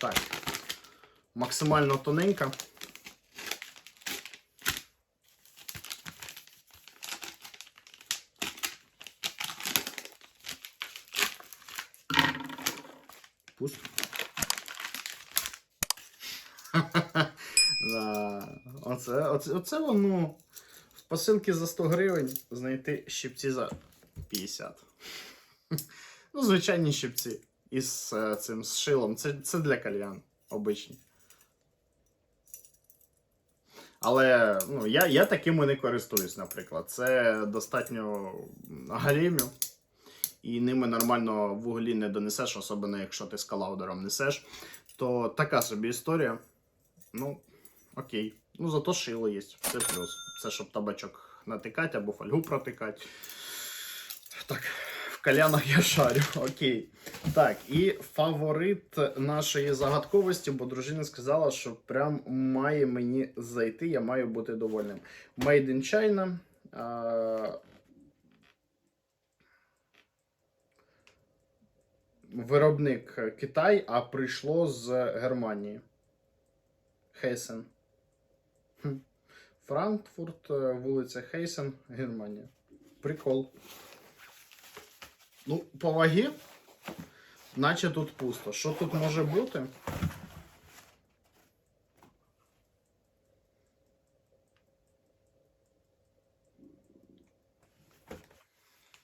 Так. Максимально тоненька. Пусто. Да. Оце, оце, оце воно. В посилки за 100 гривень знайти щипці за 50. Ну, звичайні щипці із е, цим з шилом. Це, це для кальян обичні. Але ну, я, я такими не користуюсь, наприклад. Це достатньо галімів. І ними нормально в углі не донесеш, особливо якщо ти з калаудером несеш. То така собі історія. Ну, окей. Ну, зато шило є. Це плюс. Це щоб табачок натикати або фольгу протикати. Так, в калянах я шарю. Окей. Так, і фаворит нашої загадковості, бо дружина сказала, що прям має мені зайти, я маю бути довольним. Made in China. А... Виробник Китай, а прийшло з Германії. Хейсен. Франкфурт, вулиця Хейсен, Германія. Прикол. Ну, по вагі, наче тут пусто. Що тут може бути?